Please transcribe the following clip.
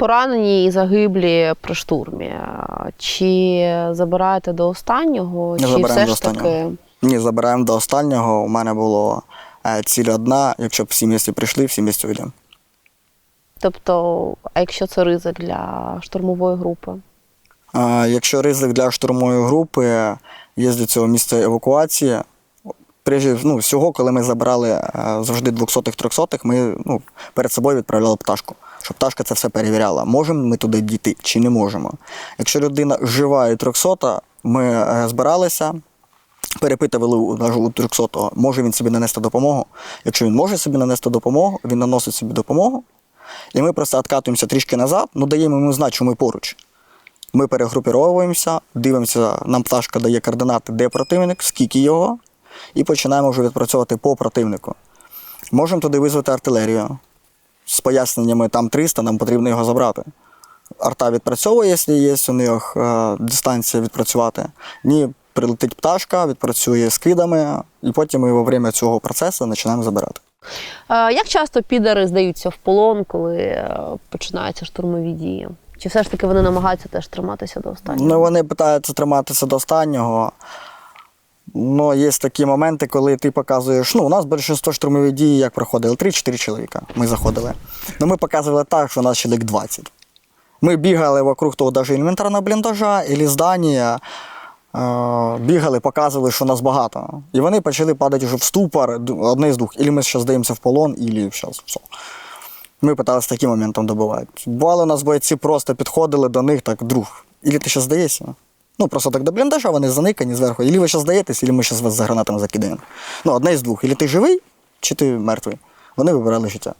поранені і загиблі при штурмі. Чи забираєте до останнього, Не чи все до ж таки. Ні, забираємо до останнього. У мене було е, ціль одна. Якщо б всі місці прийшли, всі місці вийдемо. тобто, а якщо це ризик для штурмової групи? Е, Якщо ризик для штурмової групи, є до цього місця евакуації. Прежде ну, всього, коли ми забирали е, завжди 200-х, 300-х, ми ну, перед собою відправляли пташку, щоб пташка це все перевіряла. Можемо ми туди дійти чи не можемо. Якщо людина жива і 300, ми е, збиралися, перепитували у 300-го, може він собі нанести допомогу. Якщо він може собі нанести допомогу, він наносить собі допомогу. І ми просто відкатуємося трішки назад, ну даємо йому знати, що ми поруч. Ми перегрупіровуємося, дивимося, нам пташка дає координати, де противник, скільки його, і починаємо вже відпрацьовувати по противнику. Можемо туди визвати артилерію з поясненнями там 300, нам потрібно його забрати. Арта відпрацьовує, якщо є у них е, дистанція відпрацювати. Ні, прилетить пташка, відпрацює скидами, і потім ми во время цього процесу починаємо забирати. Е, Як часто підари здаються в полон, коли е, починаються штурмові дії? Чи все ж таки вони намагаються теж триматися до останнього? Ну, вони питаються триматися до останнього. Ну, є такі моменти, коли ти показуєш. Ну, у нас більшість штурмових дій, як проходили, 3-4 чоловіка. Ми заходили. Ну, ми показували так, що у нас чоловік 20. Ми бігали вокруг того навіть інвентарного бліндажа, або здання. Е, бігали, показували, що нас багато. І вони почали падати вже в ступор, одне з двох. Ілі ми зараз здаємося в полон, ілі зараз все. Ми питалися таким моментом добивати. Бували у нас бойці просто підходили до них так, друг, ілі ти зараз здаєшся? Ну, просто так до бліндажа, вони заникані зверху. Ілі ви зараз здаєтесь, ілі ми зараз вас за гранатами закидаємо. Ну, одне із двох. Ілі ти живий, чи ти мертвий. Вони вибирали життя.